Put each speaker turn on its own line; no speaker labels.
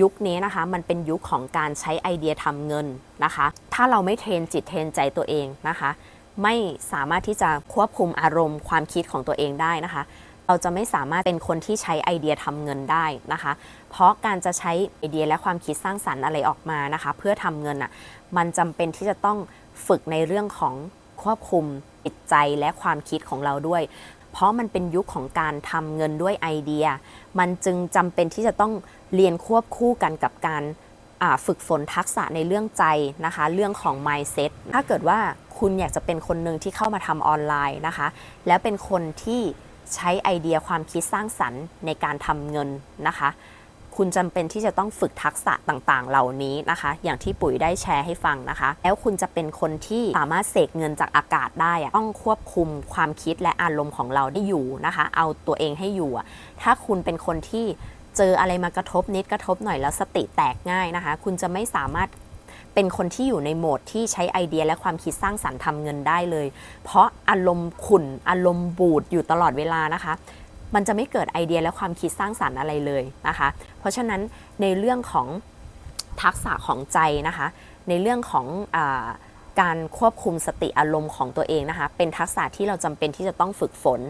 ยุคนี้นะคะมันเป็นยุคของการใช้ไอเดียทำเงินนะคะ ถ้าเราไม่เทรนจิตเทรนใจตัวเองนะคะ ไม่สามารถที่จะควบคุมอารมณ์ความคิดของตัวเองได้นะคะ เราจะไม่สามารถเป็นคนที่ใช้ไอเดียทำเงินได้นะคะ เพราะการจะใช้ไอเดียและความคิดสร้างสรรค์อะไรออกมานะคะ เพื่อทำเงินอะมันจำเป็นที่จะต้องฝึกในเรื่องของควบคุมจิตใจและความคิดของเราด้วย เพราะมันเป็นยุคของการทำเงินด้วยไอเดีย มันจึงจำเป็นที่จะต้อง เรียนควบคู่กันกับการฝึกฝนทักษะในเรื่องใจนะคะ เรื่องของ mindset ถ้าเกิดว่าคุณอยากจะเป็นคนหนึ่งที่เข้ามาทำออนไลน์นะคะ แล้วเป็นคนที่ใช้ไอเดียความคิดสร้างสรรค์ในการทำเงินนะคะ คุณจำเป็นที่จะต้องฝึกทักษะต่างๆ เหล่านี้นะคะ อย่างที่ปุ๋ยได้แชร์ให้ฟังนะคะ แล้วคุณจะเป็นคนที่สามารถเสกเงินจากอากาศได้อะต้องควบคุมความคิดและอารมณ์ของเราได้อยู่นะคะ เอาตัวเองให้อยู่ ถ้าคุณเป็นคนที่ เจออะไรมากระทบนิดกระทบหน่อยแล้วสติแตกง่ายนะคะ คุณจะไม่สามารถเป็นคนที่อยู่ในโหมดที่ใช้ไอเดียและความคิดสร้างสรรค์ทำเงินได้เลย เพราะอารมณ์ขุ่นอารมณ์บูดอยู่ตลอดเวลานะคะ มันจะไม่เกิดไอเดียและความคิดสร้างสรรค์อะไรเลยนะคะ เพราะฉะนั้นในเรื่องของทักษะของใจนะคะ ในเรื่องของอาการควบคุมสติอารมณ์ของตัวเองนะคะ เป็นทักษะที่เราจำเป็นที่จะต้องฝึกฝน